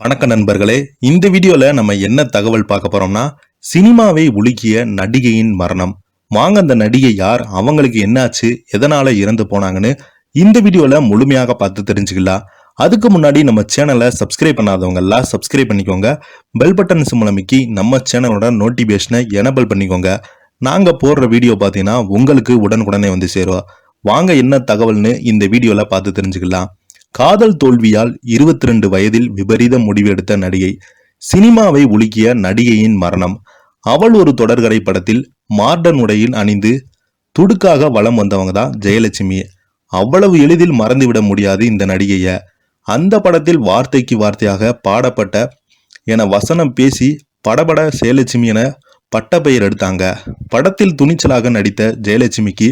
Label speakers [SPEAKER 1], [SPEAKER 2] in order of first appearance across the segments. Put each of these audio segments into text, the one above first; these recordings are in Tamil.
[SPEAKER 1] வணக்க நண்பர்களே இந்த வீடியோல நம்ம என்ன தகவல் பார்க்க போறோம்னா சினிமாவை உலுக்கிய நடிகையின் மரணம். வாங்க அந்த நடிகை யார்? அவங்களுக்கு என்னாச்சு? எதனால இறந்து போனாங்கன்னு இந்த வீடியோல முழுமையாக பார்த்து தெரிஞ்சுக்கலாம். அதுக்கு முன்னாடி நம்ம சேனலை சப்ஸ்கிரைப் பண்ணாதவங்க எல்லாம் சப்ஸ்கிரைப் பண்ணிக்கோங்க. பெல் பட்டன் மூலமிக்கி நம்ம சேனலோட நோட்டிபிகேஷனை எனபிள் பண்ணிக்கோங்க. நாங்க போடுற வீடியோ பார்த்தீங்கன்னா உங்களுக்கு உடனுக்குடனே வந்து சேரும். வாங்க என்ன தகவல்னு இந்த வீடியோல பார்த்து தெரிஞ்சுக்கலாம். காதல் தோல்வியால் 22 வயதில் விபரீத முடிவெடுத்த நடிகை சினிமாவை உலுக்கிய நடிகையின் மரணம். அவள் ஒரு தொடர்கரை படத்தில் மார்டன் உடையில் அணிந்து துடுக்காக வலம் வந்தவங்க தான் ஜெயலட்சுமி. அவ்வளவு எளிதில் மறந்துவிட முடியாது இந்த நடிகைய. அந்த படத்தில் வார்த்தைக்கு வார்த்தையாக பாடப்பட்ட என வசனம் பேசி படபட ஜெயலட்சுமி என பட்டப்பெயர் எடுத்தாங்க. படத்தில் துணிச்சலாக நடித்த ஜெயலட்சுமிக்கு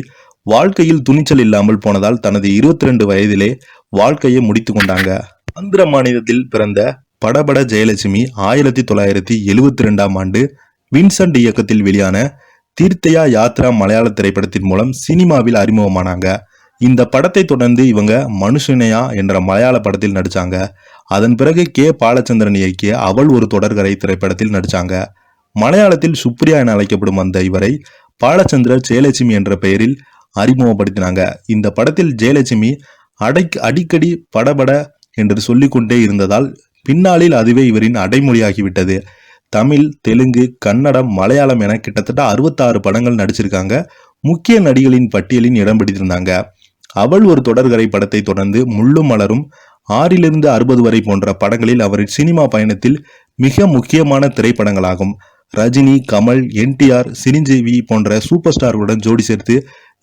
[SPEAKER 1] வாழ்க்கையில் துணிச்சல் இல்லாமல் போனதால் தனது 22 வயதிலே வாழ்க்கையை முடித்து கொண்டாங்க. ஆந்திர மாநிலத்தில் பிறந்த படபட ஜெயலட்சுமி ஆயிரத்தி தொள்ளாயிரத்தி எழுவத்தி ரெண்டாம் ஆண்டு வின்சென்ட் இயக்கத்தில் வெளியான தீர்த்தயா யாத்ரா மலையாள திரைப்படத்தின் மூலம் சினிமாவில் அறிமுகமானாங்க. இந்த படத்தை தொடர்ந்து இவங்க மனுஷனையா என்ற மலையாள படத்தில் நடிச்சாங்க. அதன் பிறகு கே. பாலச்சந்திரன் இயக்கிய அவள் ஒரு தொடர்கரை திரைப்படத்தில் நடிச்சாங்க. மலையாளத்தில் சுப்ரியா என அழைக்கப்படும் அந்த இவரை பாலச்சந்திர ஜெயலட்சுமி என்ற பெயரில் அறிமுகப்படுத்தினாங்க. இந்த படத்தில் ஜெயலட்சுமி அடை அடிக்கடி படபட என்று சொல்லிக்கொண்டே இருந்ததால் பின்னாளில் அதுவே இவரின் அடைமொழியாகிவிட்டது. தமிழ் தெலுங்கு கன்னடம் மலையாளம் என கிட்டத்தட்ட அறுபத்தாறு படங்கள் நடிச்சிருக்காங்க. முக்கிய நடிகளின் பட்டியலில் இடம் பிடித்திருந்தாங்க. அவள் ஒரு தொடர்கரை படத்தை தொடர்ந்து முள்ளும் மலரும் ஆறிலிருந்து அறுபது வரை போன்ற படங்களில் அவரின் சினிமா பயணத்தில் மிக முக்கியமான திரைப்படங்களாகும். ரஜினி கமல் என்டிஆர் சிரஞ்சீவி போன்ற சூப்பர் ஸ்டார்களுடன் ஜோடி சேர்த்து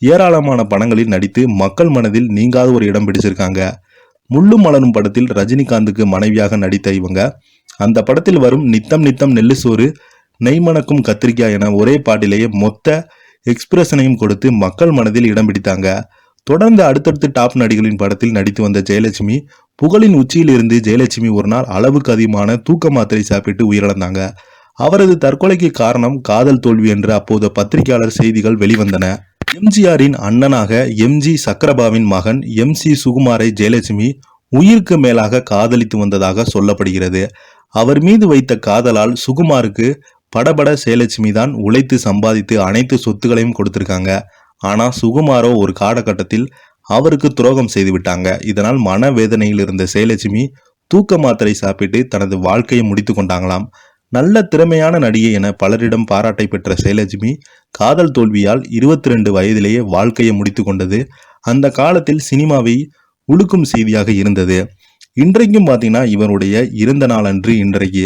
[SPEAKER 1] ஏராளமான படங்களில் நடித்து மக்கள் மனதில் நீங்காத ஒரு இடம் பிடிச்சிருக்காங்க. முள்ளும் மலரும் படத்தில் ரஜினிகாந்துக்கு மனைவியாக நடித்த இவங்க. அந்த படத்தில் வரும் நித்தம் நித்தம் நெல்லு சோறு நெய்மணக்கும் கத்திரிக்காய் என ஒரே பாட்டிலேயே மொத்த எக்ஸ்பிரஷனையும் கொடுத்து மக்கள் மனதில் இடம் பிடித்தாங்க. தொடர்ந்து அடுத்தடுத்து டாப் நடிகளின் படத்தில் நடித்து வந்த ஜெயலட்சுமி புகழின் உச்சியில் இருந்து ஜெயலட்சுமி ஒரு நாள் அளவுக்கு அதிகமான தூக்க மாத்திரை சாப்பிட்டு உயிரிழந்தாங்க. அவரது தற்கொலைக்கு காரணம் காதல் தோல்வி என்று அப்போது பத்திரிகையாளர் செய்திகள் வெளிவந்தன. எம்ஜிஆரின் அண்ணனாக எம்ஜி சக்கரபாவின் மகன் எம் சி சுகுமாரை ஜெயலட்சுமி உயிருக்கு மேலாக காதலித்து வந்ததாக சொல்லப்படுகிறது. அவர் மீது வைத்த காதலால் சுகுமாருக்கு படபட ஜெயலட்சுமி தான் உழைத்து சம்பாதித்து அனைத்து சொத்துக்களையும் கொடுத்திருக்காங்க. ஆனா சுகுமாரோ ஒரு காலகட்டத்தில் அவருக்கு துரோகம் செய்து விட்டாங்க. இதனால் மனவேதனையில் இருந்த ஜெயலட்சுமி தூக்க மாத்திரை சாப்பிட்டு தனது வாழ்க்கையை முடித்து கொண்டாங்களாம். நல்ல திறமையான நடிகை என பலரிடம் பாராட்டை பெற்ற ஜெயலட்சுமி காதல் தோல்வியால் 22 வயதிலேயே வாழ்க்கையை முடித்து கொண்டது. அந்த காலத்தில் சினிமாவை உழுக்கும் செய்தியாக இருந்தது. இன்றைக்கும் பார்த்தீங்கன்னா இவருடைய இறந்த நாள் அன்று இன்றைக்கு.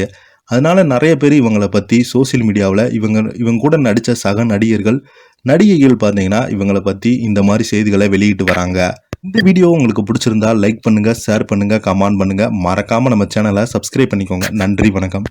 [SPEAKER 1] அதனால நிறைய பேர் இவங்களை பற்றி சோஷியல் மீடியாவில் இவங்க இவங்க கூட நடித்த சக நடிகர்கள் நடிகைகள் பார்த்தீங்கன்னா இவங்களை பற்றி இந்த மாதிரி செய்திகளை வெளியிட்டு வராங்க. இந்த வீடியோ உங்களுக்கு பிடிச்சிருந்தா லைக் பண்ணுங்கள் ஷேர் பண்ணுங்க கமெண்ட் பண்ணுங்கள் மறக்காமல் நம்ம சேனலை சப்ஸ்கிரைப் பண்ணிக்கோங்க. நன்றி வணக்கம்.